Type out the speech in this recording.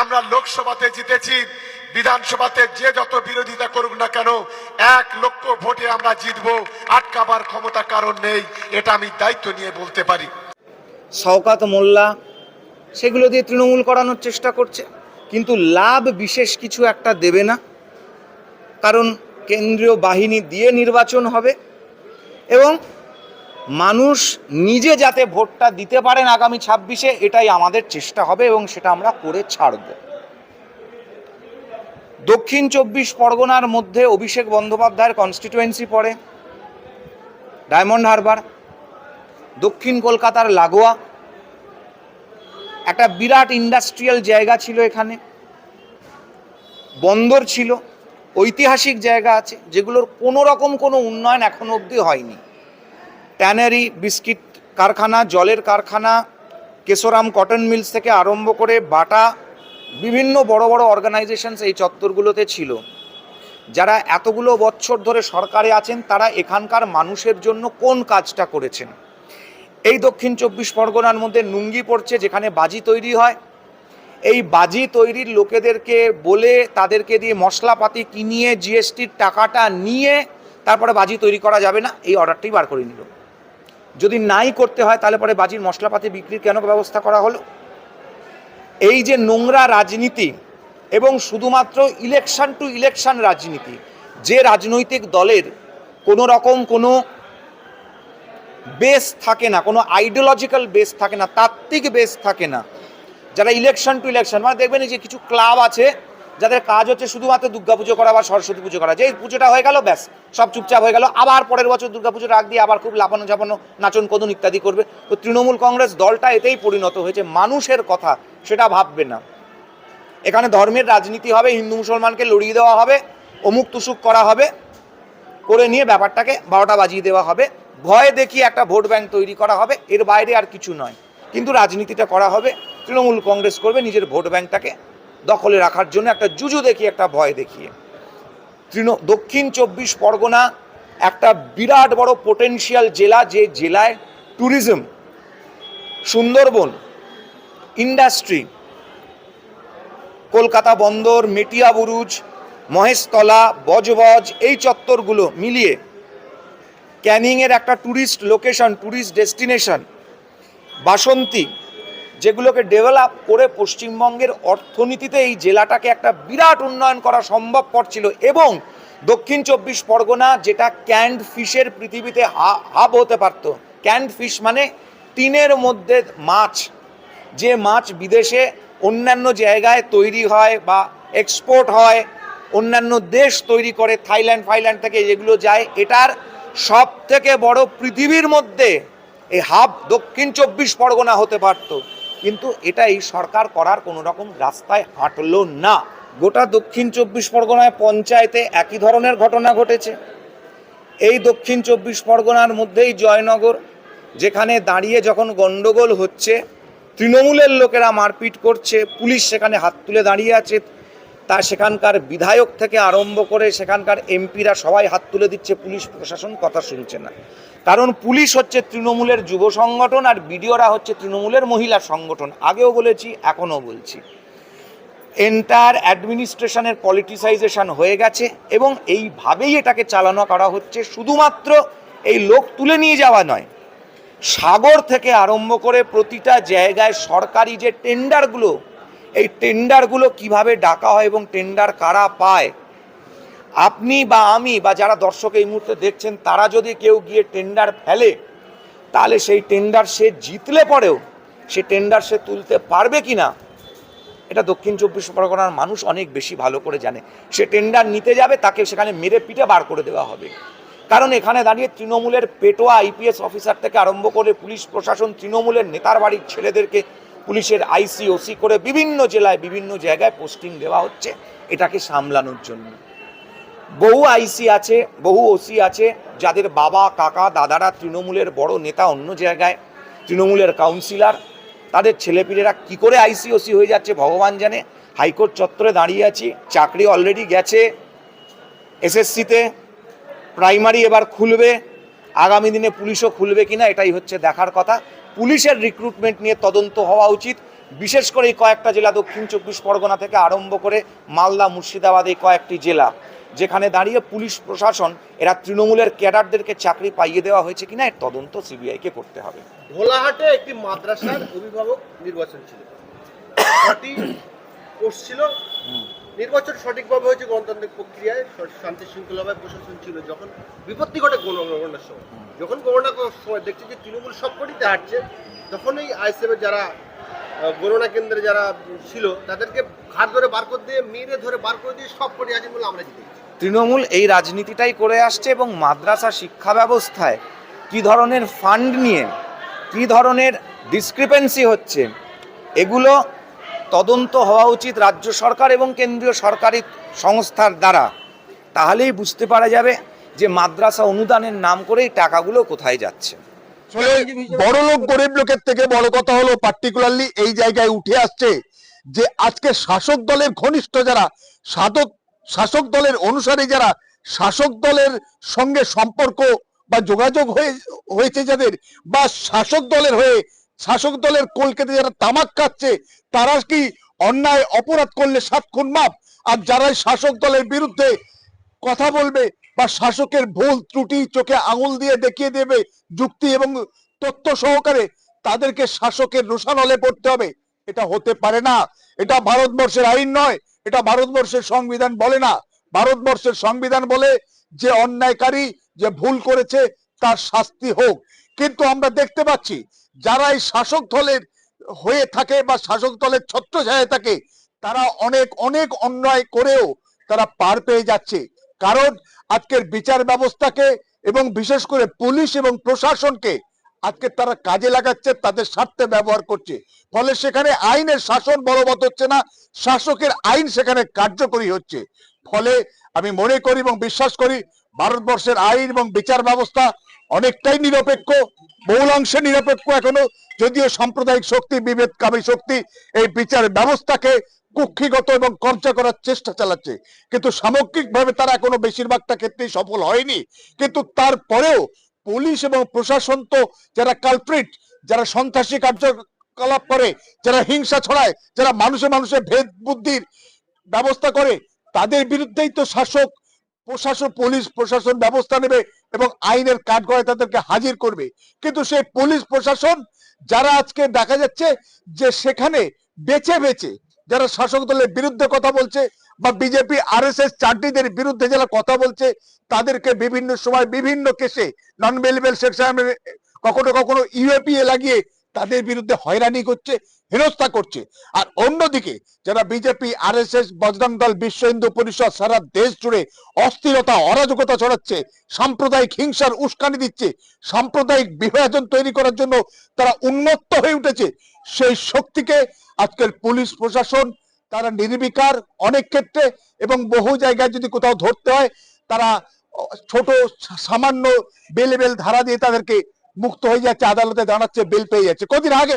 আমরা লোকসভাতে জিতেছি, বিধানসভাতে যে যত বিরোধিতা করুক না কেন, এক লক্ষ ভোটে আমরা জিতবো, আটকাবার ক্ষমতা কারণ নেই, এটা আমি দায়িত্ব নিয়ে বলতে পারি। শওকাত মোল্লা, সেগুলো দিয়ে তৃণমূল করানোর চেষ্টা করছে, কিন্তু লাভ বিশেষ কিছু একটা দেবে না, কারণ কেন্দ্রীয় বাহিনী দিয়ে নির্বাচন হবে, এবং মানুষ নিজে যাতে ভোটটা দিতে পারেন আগামী ছাব্বিশে, এটাই আমাদের চেষ্টা হবে এবং সেটা আমরা করে ছাড়ব। দক্ষিণ চব্বিশ পরগনার মধ্যে অভিষেক বন্দ্যোপাধ্যায়ের কনস্টিটুয়েন্সি পড়ে, ডায়মন্ড হারবার, দক্ষিণ কলকাতার লাগোয়া, একটা বিরাট ইন্ডাস্ট্রিয়াল জায়গা ছিল এখানে, বন্দর ছিল, ঐতিহাসিক জায়গা আছে, যেগুলোর কোনো রকম কোনো উন্নয়ন এখনও অবধি হয়নি। ট্যানারি, বিস্কিট কারখানা, জলের কারখানা, কেশোরাম কটন মিলস থেকে আরম্ভ করে বাটা, বিভিন্ন বড় বড় অর্গানাইজেশনস এই চত্বরগুলোতে ছিল। যারা এতগুলো বছর ধরে সরকারে আছেন, তারা এখানকার মানুষের জন্য কোন কাজটা করেছেন? এই দক্ষিণ চব্বিশ পরগনার মধ্যে নুঙ্গি পড়ছে যেখানে বাজি তৈরি হয়। এই বাজি তৈরির লোকেদেরকে বলে তাদেরকে দিয়ে মশলাপাতি কিনিয়ে জিএসটির টাকাটা নিয়ে তারপরে বাজি তৈরি করা যাবে না, এই অর্ডারটি বার করে নিল। যদি নাই করতে হয়, তাহলে পরে বাজির মশলাপাতি বিক্রির কেন ব্যবস্থা করা হলো? এই যে নোংরা রাজনীতি এবং শুধুমাত্র ইলেকশন টু ইলেকশন রাজনীতি, যে রাজনৈতিক দলের কোনো রকম কোনো বেস থাকে না, কোনো আইডিওলজিক্যাল বেস থাকে না, তাত্ত্বিক বেস থাকে না, যারা ইলেকশন টু ইলেকশন মানে দেখবেন যে কিছু ক্লাব আছে যাদের কাজ হচ্ছে শুধুমাত্র দুর্গাপুজো করা বা সরস্বতী পুজো করা। যে পুজোটা হয়ে গেল, ব্যাস, সব চুপচাপ হয়ে গেল। আবার পরের বছর দুর্গাপুজো রাখ দিয়ে আবার খুব লাফানো ঝাপানো, নাচন কদন ইত্যাদি করবে। তো তৃণমূল কংগ্রেস দলটা এতেই পরিণত হয়েছে। মানুষের কথা সেটা ভাববে না। এখানে ধর্মের রাজনীতি হবে, হিন্দু মুসলমানকে লড়িয়ে দেওয়া হবে, অমুক তুসুক করা হবে, করে নিয়ে ব্যাপারটাকে বারোটা বাজিয়ে দেওয়া হবে। ভয় দেখিয়ে একটা ভোট ব্যাংক তৈরি করা হবে, এর বাইরে আর কিছু নয়। কিন্তু রাজনীতিটা করা হবে, তৃণমূল কংগ্রেস করবে, নিজের ভোট ব্যাংকটাকে দখলে রাখার জন্য একটা জুজু দেখিয়ে, একটা ভয় দেখিয়ে। তৃণ, দক্ষিণ চব্বিশ পরগনা একটা বিরাট বড় পোটেনশিয়াল জেলা, যে জেলায় ট্যুরিজম সুন্দরবন ইন্ডাস্ট্রি কলকাতা বন্দর, মেটিয়া বুরুজ, মহেশতলা, বজবজ, এই চত্বরগুলো মিলিয়ে ক্যানিংয়ের একটা tourist location tourist destination Basanti যেগুলোকে ডেভেলপ করে পশ্চিমবঙ্গের অর্থনীতিতে এই জেলাটাকে একটা বিরাট উন্নয়ন করা সম্ভবপর ছিল এবং দক্ষিণ চব্বিশ পরগনা যেটা ক্যান্ড ফিশের পৃথিবীতে হাব হতে পারতো। ক্যান্ড ফিশ মানে টিনের মধ্যে মাছ, যে মাছ বিদেশে অন্যান্য জায়গায় তৈরি হয় বা এক্সপোর্ট হয়, অন্যান্য দেশ তৈরি করে, থাইল্যান্ড, ফাইল্যান্ড থেকে যেগুলো যায়, এটার সব থেকে বড় পৃথিবীর মধ্যে এই হাব দক্ষিণ চব্বিশ পরগনা হতে পারত। কিন্তু এটাই সরকার করার কোনো রকম রাস্তায় হাঁটলো না। গোটা দক্ষিণ চব্বিশ পরগনায় পঞ্চায়েতে একই ধরনের ঘটনা ঘটেছে। এই দক্ষিণ চব্বিশ পরগনার মধ্যেই জয়নগর, যেখানে দাঁড়িয়ে যখন গন্ডগোল হচ্ছে, তৃণমূলের লোকেরা মারপিট করছে, পুলিশ সেখানে হাত তুলে দাঁড়িয়ে আছে, তা সেখানকার বিধায়ক থেকে আরম্ভ করে সেখানকার এমপিরা সবাই হাত তুলে দিচ্ছে, পুলিশ প্রশাসন কথা শুনছে না। কারণ পুলিশ হচ্ছে তৃণমূলের যুব সংগঠন আর বিডিওরা হচ্ছে তৃণমূলের মহিলা সংগঠন। আগেও বলেছি, এখনও বলছি। এন্টার অ্যাডমিনিস্ট্রেশনের পলিটিসাইজেশন হয়ে গেছে এবং এইভাবেই এটাকে চালানো করা হচ্ছে। শুধুমাত্র এই লোক তুলে নিয়ে যাওয়া নয়, সাগর থেকে আরম্ভ করে প্রতিটা জায়গায় সরকারি যে টেন্ডারগুলো, এই টেন্ডারগুলো কীভাবে ডাকা হয় এবং টেন্ডার কারা পায় আপনি বা আমি বা যারা দর্শক এই মুহূর্তে দেখছেন, তারা যদি কেউ গিয়ে টেন্ডার ফেলে, তাহলে সেই টেন্ডার সে জিতলে পরেও সে টেন্ডার সে তুলতে পারবে কি না এটা দক্ষিণ চব্বিশ পরগনার মানুষ অনেক বেশি ভালো করে জানে। সে টেন্ডার নিতে যাবে, তাকে সেখানে মেরে পিঠে বার করে দেওয়া হবে। কারণ এখানে দাঁড়িয়ে তৃণমূলের পেটোয়া আইপিএস অফিসার থেকে আরম্ভ করে পুলিশ প্রশাসন, তৃণমূলের নেতার বাড়ির ছেলেদেরকে পুলিশের আইসি, ওসি করে বিভিন্ন জেলায়, বিভিন্ন জায়গায় পোস্টিং দেওয়া হচ্ছে। এটাকে সামলানোর জন্য। বহু আইসি আছে, বহু ওসি আছে, যাদের বাবা, কাকা, দাদারা তৃণমূলের বড় নেতা অন্য জায়গায়, তৃণমূলের কাউন্সিলর তাদের ছেলেপিলেরা কি করে আইসি ওসি হয়ে যাচ্ছে ভগবান জানে। হাইকোর্ট চত্বরে দাঁড়িয়ে আছি, চাকরি অলরেডি গেছে, এসএসসিতে প্রাইমারি এবার খুলবে, আগামী দিনে পুলিশও খুলবে কিনা এটাই হচ্ছে দেখার কথা। পুলিশের রিক্রুটমেন্ট নিয়ে তদন্ত হওয়া উচিত, বিশেষ করে এই কয়েকটা জেলা দক্ষিণ চব্বিশ পরগনা থেকে আরম্ভ করে মালদা, মুর্শিদাবাদ এই কয়েকটি জেলা। যেখানে দাঁড়িয়ে পুলিশ প্রশাসন, এরা তৃণমূলের ক্যাডারদেরকে চাকরি পাইয়ে দেওয়া হয়েছে কিনা, এর তদন্ত সিবিআইকে করতে হবে। ভোলাহাটে একটি মাদ্রাসার অভিভাবক নির্বাচন ছিল। ছটি কোর্স ছিল। নির্বাচন সঠিকভাবে হয়েছে গণতান্ত্রিক প্রক্রিয়ায় শান্তি শৃঙ্খলাভাবে প্রশাসন ছিল যখন। বিপত্তি ঘটে গণ- গণনার সময়। যখন গণনা করার সময় দেখছি যে তৃণমূল সবকটিতে হাঁটছে তখন এই আইসিএফের যারা গণনা কেন্দ্রে যারা ছিল, তাদেরকে ঘাট ধরে বার করে দিয়ে, মেরে ধরে বার করে দিয়ে সব সবকটি আছে বলে আমরা জিতেছি। তৃণমূল এই রাজনীতিটাই করে আসছে এবং মাদ্রাসা শিক্ষা ব্যবস্থায় কি ধরনের ফান্ড নিয়ে, কি ধরনের ডিসক্রিপেন্সি হচ্ছে, এগুলো তদন্ত হওয়া উচিত রাজ্য সরকার এবং কেন্দ্রীয় সরকারি সংস্থার দ্বারা। তাহলেই বুঝতে পারা যাবে যে মাদ্রাসা অনুদানের নাম করে এই টাকাগুলো কোথায় যাচ্ছে। বড় লোক গরিব লোকের থেকে বড় কথা হলো পার্টিকুলারলি এই জায়গায় উঠে আসছে যে আজকে শাসক দলের ঘনিষ্ঠ যারা সাধক শাসক দলের অনুসারী যারা শাসক দলের সঙ্গে সম্পর্ক বা যোগাযোগ হয়ে হয়েছে যাদের বা শাসক দলের হয়ে শাসক দলের কলকাতা যারা তামাক খাচ্ছে তারা কি অন্যায় অপরাধ করলে সাত খুন মাপ আর যারা শাসক দলের বিরুদ্ধে কথা বলবে বা শাসকের ভুল ত্রুটি চোখে আঙুল দিয়ে দেখিয়ে দেবে যুক্তি এবং তথ্য সহকারে তাদেরকে শাসকের রোষানলে পড়তে হবে। এটা হতে পারে না। এটা ভারতবর্ষের আইন নয়। এটা ভারতবর্ষের সংবিধান বলে না। ভারতবর্ষের সংবিধান বলে যে অন্যায়কারী যে ভুল করেছে তার শাস্তি হোক। কিন্তু আমরা দেখতে পাচ্ছি, যারা এই শাসক দলের হয়ে থাকে বা শাসক দলের ছত্রছায়ায় থাকে, তারা অনেক অনেক অন্যায় করেও তারা পার পেয়ে যাচ্ছে। কারণ আজকের বিচার ব্যবস্থাকে এবং বিশেষ করে পুলিশ এবং প্রশাসনকে আজকে তারা কাজে লাগাচ্ছে, তাদের স্বার্থে ব্যবহার করছে। ফলে সেখানে আইনের শাসন বলবৎ হচ্ছে না, শাসকের আইন সেখানে কার্যকরী হচ্ছে। ফলে আমি মনে করি এবং বিশ্বাস করি, ভারতবর্ষের আইন এবং বিচার ব্যবস্থা অনেকটাই নিরপেক্ষ, বহুলাংশে নিরপেক্ষ এখনও। যদিও সাম্প্রদায়িক শক্তি, বিভেদকামী শক্তি এই বিচার ব্যবস্থাকে কুক্ষিগত এবং কবজা করার চেষ্টা চালাচ্ছে। কিন্তু সামগ্রিকভাবে তারা এখনও বেশিরভাগটা ক্ষেত্রেই সফল হয়নি। কিন্তু তারপরেও পুলিশ এবং প্রশাসন তো যারা কালপ্রিট যারা সন্ত্রাসী কার্যকলাপ করে, যারা হিংসা ছড়ায়, যারা মানুষে মানুষে ভেদ বুদ্ধির ব্যবস্থা করে, তাদের বিরুদ্ধেই তো শাসক প্রশাসন পুলিশ প্রশাসন ব্যবস্থা নেবে এবং আইনের কাঠগড়ায় তাদেরকে হাজির করবে। কিন্তু সেই পুলিশ প্রশাসন, যারা আজকে দেখা যাচ্ছে যে সেখানে বেছে বেছে যারা শাসক দলের বিরুদ্ধে কথা বলছে বা বিজেপি আর এস এস চারটিদের বিরুদ্ধে যারা কথা বলছে, তাদেরকে বিভিন্ন সময় বিভিন্ন কেসে নন বেলিবেল সেকশন কখনো কখনো ইউএপিএ লাগিয়ে তাদের বিরুদ্ধে হয়রানি করছে, হেনস্থা করছে। আর অন্যদিকে যারা BJP R S S Bajrang Dal, বিশ্ব হিন্দু পরিষদ সারা দেশ জুড়ে অস্থিরতা, অরাজকতা ছড়াচ্ছে, সাম্প্রদায়িক হিংসার উস্কানি দিচ্ছে, সাম্প্রদায়িক বিভাজন তৈরি করার জন্য তারা উন্মত্ত হয়ে উঠেছে। সেই শক্তিকে আজকের পুলিশ প্রশাসন, তারা নির্বিকার অনেক ক্ষেত্রে এবং বহু জায়গায় যদি কোথাও ধরতে হয়, তারা ছোট সামান্য বেল বেল ধারা দিয়ে তাদেরকে মুক্ত হয়ে যাচ্ছে, আদালতে দাঁড়াচ্ছে বেল পেয়ে যাচ্ছে। কদিন আগে